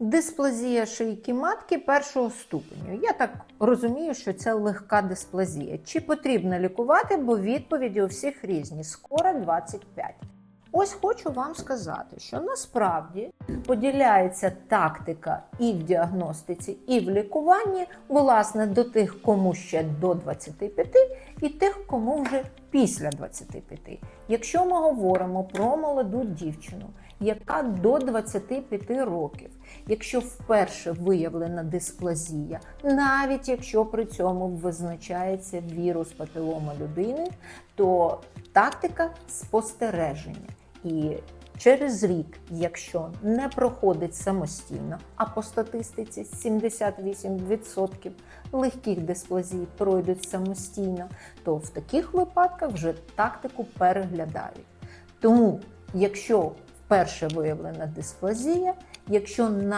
Дисплазія шийки матки першого ступеню. Я так розумію, що це легка дисплазія. Чи потрібно лікувати, бо відповіді у всіх різні. Скоро 25. Ось хочу вам сказати, що насправді поділяється тактика і в діагностиці, і в лікуванні, власне, до тих, кому ще до 25, і тих, кому вже після 25. Якщо ми говоримо про молоду дівчину, яка до 25 років, якщо вперше виявлена дисплазія, навіть якщо при цьому визначається вірус папілома людини, то тактика спостереження. І через рік, якщо не проходить самостійно, а по статистиці 78% легких дисплазій пройдуть самостійно, то в таких випадках вже тактику переглядають. Тому, якщо вперше виявлена дисплазія, якщо навіть